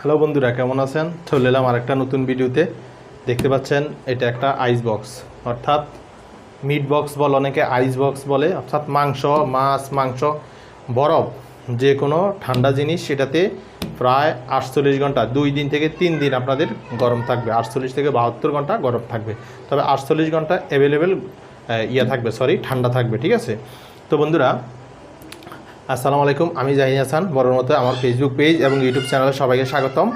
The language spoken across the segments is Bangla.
হ্যালো বন্ধুরা, কেমন আছেন? চলে এলাম আরেকটা নতুন ভিডিওতে। দেখতে পাচ্ছেন, এটা একটা আইস বক্স অর্থাৎ মিট বক্স বলে, অনেকে আইস বক্স বলে। অর্থাৎ মাংস, মাছ, মাংস, বরফ যে কোনো ঠান্ডা জিনিস, সেটাতে প্রায় আটচল্লিশ ঘণ্টা, দুই দিন থেকে তিন দিন আপনাদের গরম থাকবে। আটচল্লিশ থেকে বাহাত্তর ঘণ্টা গরম থাকবে। তবে আটচল্লিশ ঘণ্টা অ্যাভেলেবেল ইয়ে থাকবে সরি ঠান্ডা থাকবে, ঠিক আছে? তো বন্ধুরা আসসালামু আলাইকুম, আমি জাহিদ হাসান, বড় মতো আমার ফেসবুক পেজ এবং ইউটিউব চ্যানেলে সবাইকে স্বাগতম।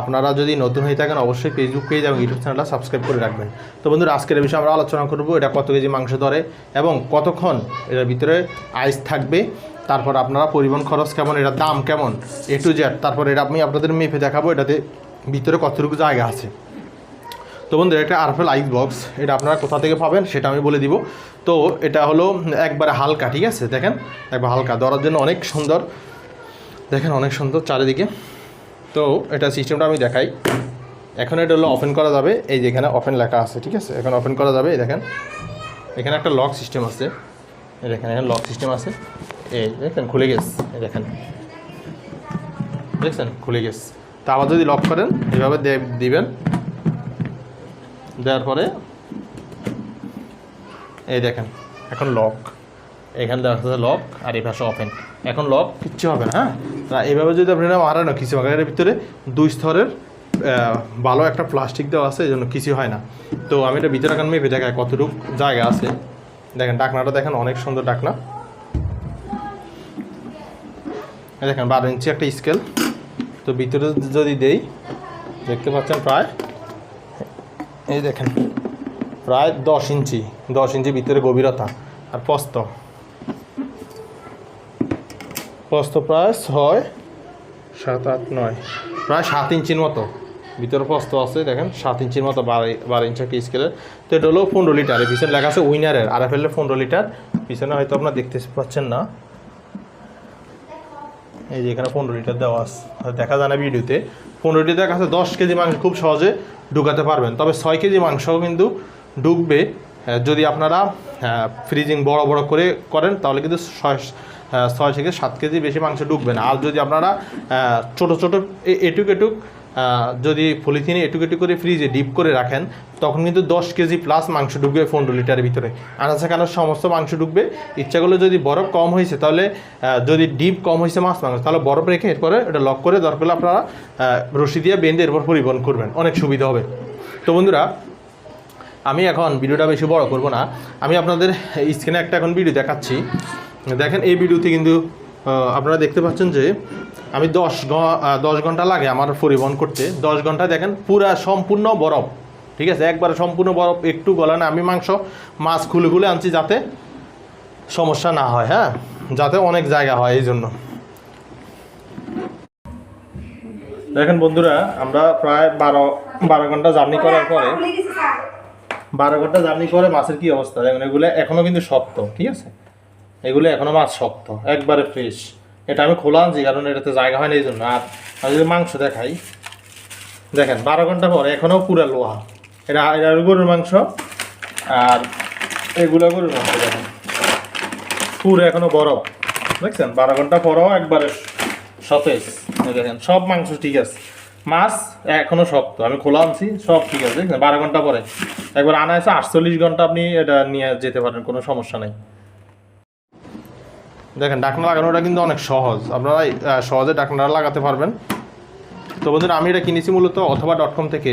আপনারা যদি নতুন হয়ে থাকেন, অবশ্যই ফেসবুক পেজ এবং ইউটিউব চ্যানেলটা সাবস্ক্রাইব করে রাখবেন। তো বন্ধুরা, আজকের বিষয়ে আমরা আলোচনা করব, এটা কত কেজি মাংস ধরে এবং কতক্ষণ এটার ভিতরে আইস থাকবে, তারপর আপনারা পরিবহন খরচ কেমন, এটার দাম কেমন এ টু জেড তারপর এটা আমি আপনাদের মেপে দেখাবো, এটাতে ভিতরে কতটুকু জায়গা আছে। তো বন্ধুরা, এটা আরফেল আইস বক্স এটা আপনারা কোথা থেকে পাবেন সেটা আমি বলে দিব। তো এটা হলো একবারে হালকা, ঠিক আছে? দেখেন, একবার হালকা। ধরার জন্য অনেক সুন্দর। দেখেন, অনেক সুন্দর চারিদিকে। তো এটা সিস্টেমটা আমি দেখাই। এখন এটা হলো ওপেন করা যাবে। এই যে এখানে ওপেন লেখা আছে, ঠিক আছে? এখন ওপেন করা যাবে দেখেন। এখানে একটা লক সিস্টেম আছে। দেখেন, এখানে লক সিস্টেম আছে। এই দেখেন, খুলে গেছে। দেখেন। দেখছেন? খুলে গেছে। তা আবার যদি লক করেন এভাবে দিবেন। দেওয়ার পরে, এই দেখেন, এখন লক এখানে দেখা যাচ্ছে লক আর এই পাশে ওপেন এখন লক কিচ্ছু হবে না হ্যাঁ? এইভাবে যদি আপনারা মারেন না কিছু এর ভিতরে দুই স্তরের ভালো একটা প্লাস্টিক দেওয়া আছে, এই জন্য কিছু হয় না। তো আমি এটা ভিতরে এখন মেপে দেখাই কতটুকু জায়গা আছে। দেখেন, ডাকনাটা দেখেন অনেক সুন্দর ডাকনা। দেখেন, বারো ইঞ্চি একটা স্কেল তো ভিতরে যদি দেই, দেখতে পাচ্ছেন প্রায় এই দেখেন, প্রায় দশ ইঞ্চি দশ ইঞ্চি ভিতরে গভীরতা আর প্রস্থ প্রস্থ প্রায় ছয়, সাত, আট, নয়, প্রায় সাত ইঞ্চির মতো। ভিতরে প্রস্থ আছে, দেখেন, সাত ইঞ্চির মতো বারো ইঞ্চি একটা স্কেলের তো এটা হলো পনেরো লিটার। পিছনে লেখা আছে উইনারের আর এফ এল পনেরো লিটার। পিছনে হয়তো আপনার দেখতে পাচ্ছেন না। এই যে এখানে পনেরো লিটার দেওয়া আছে। দেখা যায় না ভিডিওতে, পনেরো লিটার কাছে দশ কেজি মাংস খুব সহজে ঢুকাতে পারবেন। তবে ছয় কেজি মাংসও কিন্তু ঢুকবে। যদি আপনারা ফ্রিজিং বড় বড় করে করেন, তাহলে কিন্তু ছয় ছয় থেকে সাত কেজি বেশি মাংস ঢুকবে না। আর যদি আপনারা ছোটো ছোট এটুক এটুক যদি পলিথিনে এটুক এটুক করে ফ্রিজে ডিপ করে রাখেন, তখন কিন্তু দশ কেজি প্লাস মাংস ঢুকবে পনেরো লিটারের ভিতরে। আনাচে কানার সমস্ত মাংস ঢুকবে। ইচ্ছা করলে যদি বরফ কম হয়েছে, তাহলে যদি ডিপ কম হয়েছে মাছ মাংস, তাহলে বরফ রেখে এরপরে এটা লক করে দরকার হলে আপনারা রশি দিয়ে বেঁধে এরপর পরিবহন করবেন। অনেক সুবিধা হবে। তো বন্ধুরা, আমি এখন ভিডিওটা বেশি বড় করব না। আমি আপনাদের স্ক্রিনে একটা এখন ভিডিও দেখাচ্ছি। দেখেন এই ভিডিওতে কিন্তু আপনারা দেখতে পাচ্ছেন যে আমি দশ দশ ঘণ্টা লাগে আমার পরিবহন করতে। দশ ঘণ্টা দেখেন পুরা সম্পূর্ণ বরফ। ঠিক আছে? একবারে সম্পূর্ণ বরফ একটু গলা না আমি মাংস মাছ খুলে খুলে আনছি যাতে সমস্যা না হয় হ্যাঁ? যাতে অনেক জায়গা হয় এই জন্য। দেখেন বন্ধুরা আমরা প্রায় বারো বারো ঘণ্টা জার্নি করার পরে বারো ঘণ্টা জার্নি করে মাছের কি অবস্থা? দেখুন এগুলো এখনও কিন্তু শক্ত ঠিক আছে? এগুলো এখনও মাছ শক্ত, একবারে ফ্রেশ এটা আমি খোলা আনছি, কারণ এটাতে জায়গা হয় না এই জন্য। আর আমি যদি মাংস দেখাই, দেখেন, বারো ঘণ্টা পরে এখনও পুরা লোহা। এটা এটা গরুর মাংস, আর এগুলো গরুর মাংস, দেখেন। পুরো এখনও বরফ। দেখছেন? বারো ঘণ্টা পরেও একবারে সতেজ। দেখেন, সব মাংস ঠিক আছে। মাছ এখনও শক্ত, আমি খোলা আনছি, সব ঠিক আছে। দেখছেন? বারো ঘণ্টা পরে। একবার আনা আছে আটচল্লিশ ঘণ্টা আপনি এটা নিয়ে যেতে পারেন, কোনো সমস্যা নেই। দেখেন, ডাকনা লাগানোটা কিন্তু অনেক সহজ। আপনারা সহজে ডাকনাটা লাগাতে পারবেন। তো বন্ধুরা, আমি এটা কিনেছি মূলত অথবা ডট কম থেকে।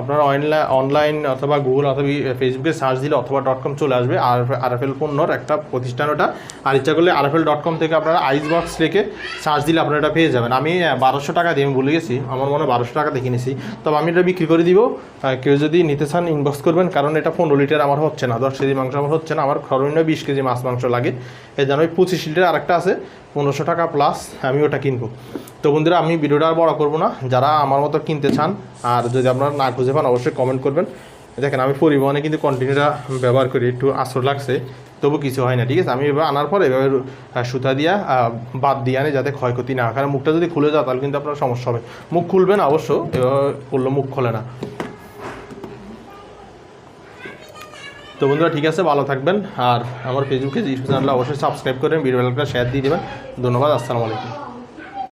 আপনারা অনলাইন অনলাইন অথবা গুগল অথবা ফেসবুকে সার্চ দিলে অথবা ডট কম চলে আসবে। আর আরএফএল পণ্যর একটা প্রতিষ্ঠান ওটা। আর ইচ্ছা করলে আরএফএল ডট কম থেকে আপনারা আইস বক্স রেখে সার্চ দিলে আপনারা এটা পেয়ে যাবেন। আমি বারোশো টাকা দিয়ে আমি ভুলে গেছি। আমার মনে বারোশো টাকা দেখে নিয়েছি তবে আমি এটা বিক্রি করে দিব। কেউ যদি নিতে চান ইনবক্স করবেন, কারণ এটা পনেরো লিটার আমার হচ্ছে না। দশ কেজি মাংস আমার হচ্ছে না। আমার সর্বনিম্ন বিশ কেজি মাছ মাংস লাগে। এই জন্য ওই পঁচিশ লিটার আরেকটা আছে, পনেরোশো টাকা প্লাস আমি ওটা কিনবো। তো বন্ধুরা, আমি ভিডিওটা আর বড় করব না। যারা আমার মতো কিনতে চান আর যদি আপনারা না খুঁজে পান, অবশ্যই কমেন্ট করবেন। দেখেন, আমি পরিবহনে কিন্তু কন্টিনিউটা ব্যবহার করি, একটু আসর লাগছে, তবু কিছু হয় না, ঠিক আছে? আমি এবার আনার পরে এভাবে সুতা দিয়া বাদ দিয়ে আনি যাতে ক্ষয়ক্ষতি না কারণ মুখটা যদি খুলে যায়, তাহলে কিন্তু আপনার সমস্যা হবে। মুখ খুলবে না অবশ্য, এভাবে করলে মুখ খোলে না। তো বন্ধুরা, ঠিক আছে, ভালো থাকবেন। আর আমার ফেসবুকে ইউটিউব চ্যানেলটা অবশ্যই সাবস্ক্রাইব করেন ভিডিও শেয়ার দিয়ে দেবেন। ধন্যবাদ, আসসালামু আলাইকুম।